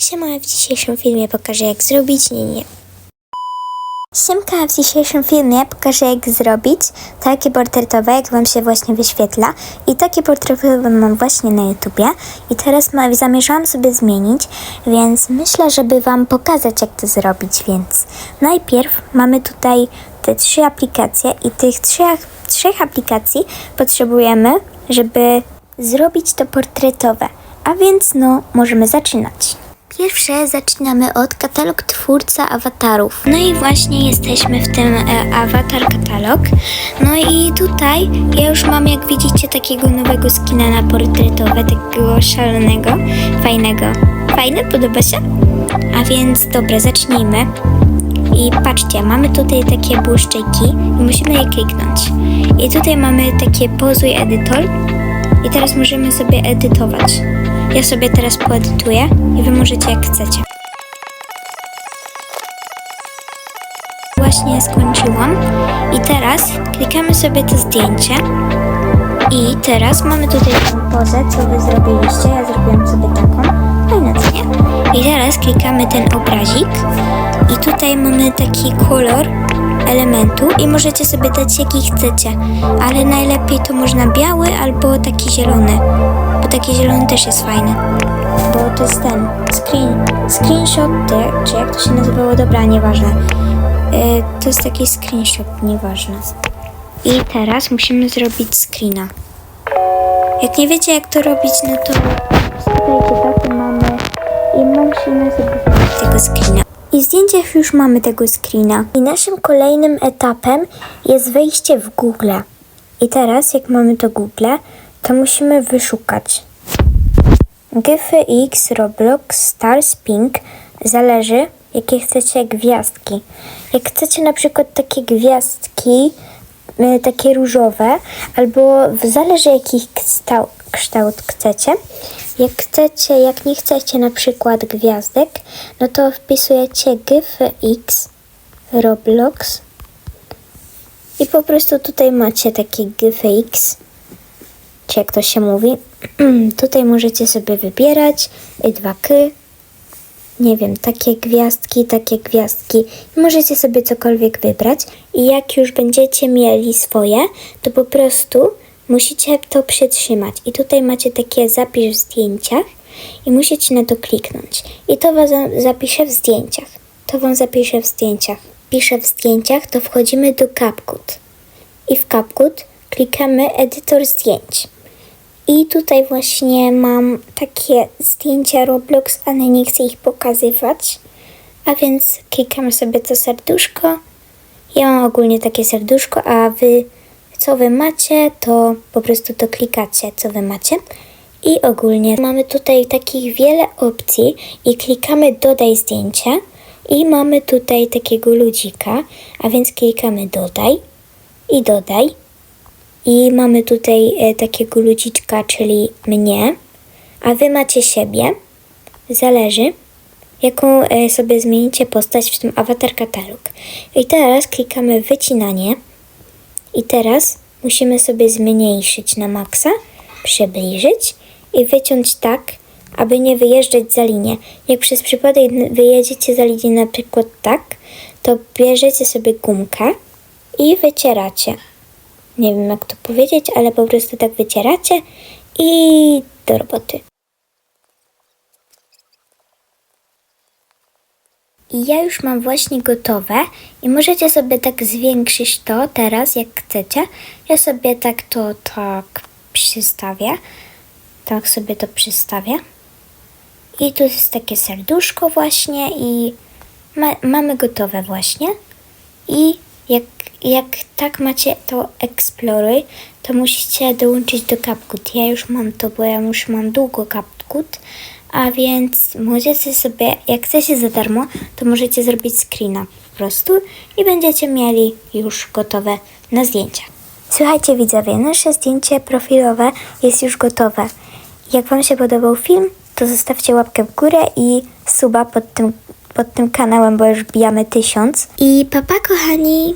Siema, w dzisiejszym filmie pokażę jak zrobić nie. Siemka, w dzisiejszym filmie pokażę jak zrobić takie portretowe, jak Wam się właśnie wyświetla. I takie portretowe mam właśnie na YouTubie. I teraz ma, zamierzałam sobie zmienić, więc myślę, żeby Wam pokazać jak to zrobić. Więc najpierw mamy tutaj te trzy aplikacje i tych trzech, trzech aplikacji potrzebujemy, żeby zrobić to portretowe. A więc no, możemy zaczynać. Pierwsze zaczynamy od katalog twórca awatarów. No i właśnie jesteśmy w tym e, awatar katalog. No i tutaj ja już mam, jak widzicie, takiego nowego skina na portretowe, takiego szalonego, fajnego. Fajne? Podoba się? A więc dobra, zacznijmy. I patrzcie, mamy tutaj takie błyszczyki i musimy je kliknąć. I tutaj mamy takie pozuj edytor i teraz możemy sobie edytować. Ja sobie teraz poedytuję i wy możecie jak chcecie. Właśnie skończyłam i teraz klikamy sobie to zdjęcie i teraz mamy tutaj tą pozę, co wy zrobiliście. Ja zrobiłam sobie taką. Fajna, co nie? I teraz klikamy ten obrazik i tutaj mamy taki kolor elementu i możecie sobie dać jaki chcecie, ale najlepiej to można biały albo taki zielony, taki zielony też jest fajny, bo to jest ten screen, screenshot, czy jak to się nazywało, dobra, nieważne, yy, to jest taki screenshot, nieważne. I teraz musimy zrobić screena. Jak nie wiecie jak to robić, no to wstawiajcie taką mamy i musimy zrobić tego screena. I w zdjęciach już mamy tego screena. I naszym kolejnym etapem jest wejście w Google. I teraz, jak mamy to Google, to musimy wyszukać. Giphy X, Roblox, Stars, Pink. Zależy, jakie chcecie gwiazdki. Jak chcecie na przykład takie gwiazdki, e, takie różowe, albo zależy jaki kształt, chcecie. Jak chcecie, jak nie chcecie na przykład gwiazdek, no to wpisujecie Giphy X, Roblox i po prostu tutaj macie takie Giphy X, czy jak to się mówi. tutaj możecie sobie wybierać y, dwa k nie wiem, takie gwiazdki, takie gwiazdki. Możecie sobie cokolwiek wybrać i jak już będziecie mieli swoje, to po prostu musicie to przytrzymać. I tutaj macie takie zapisz w zdjęciach i musicie na to kliknąć. I to was zapisze w zdjęciach. To wam zapisze w zdjęciach. Piszę w zdjęciach, to wchodzimy do CapCut. I w CapCut klikamy edytor zdjęć. I tutaj właśnie mam takie zdjęcia Roblox, ale nie chcę ich pokazywać. A więc klikamy sobie to serduszko. Ja mam ogólnie takie serduszko, a wy co wy macie, to po prostu to klikacie, co wy macie. I ogólnie mamy tutaj takich wiele opcji i klikamy dodaj zdjęcie i mamy tutaj takiego ludzika, a więc klikamy dodaj i dodaj. I mamy tutaj e, takiego ludziczka, czyli mnie, a wy macie siebie. Zależy, jaką e, sobie zmienicie postać w tym awatar katalog. I teraz klikamy wycinanie. I teraz musimy sobie zmniejszyć na maksa, przybliżyć i wyciąć tak, aby nie wyjeżdżać za linię. Jak przez przypadek wyjedziecie za linię na przykład tak, to bierzecie sobie gumkę i wycieracie. Nie wiem jak to powiedzieć, ale po prostu tak wycieracie i do roboty. I ja już mam właśnie gotowe i możecie sobie tak zwiększyć to teraz, jak chcecie. Ja sobie tak to tak przystawię. Tak sobie to przystawię. I tu jest takie serduszko właśnie i ma, mamy gotowe właśnie. I jak, jak tak macie to eksploruj, to musicie dołączyć do CapCut. Ja już mam to, bo ja już mam długo CapCut. A więc możecie sobie, jak chcecie za darmo, to możecie zrobić screena po prostu i będziecie mieli już gotowe na zdjęcia. Słuchajcie widzowie, nasze zdjęcie profilowe jest już gotowe. Jak Wam się podobał film, to zostawcie łapkę w górę i suba pod tym, pod tym kanałem, bo już bijamy tysiąc. I papa kochani!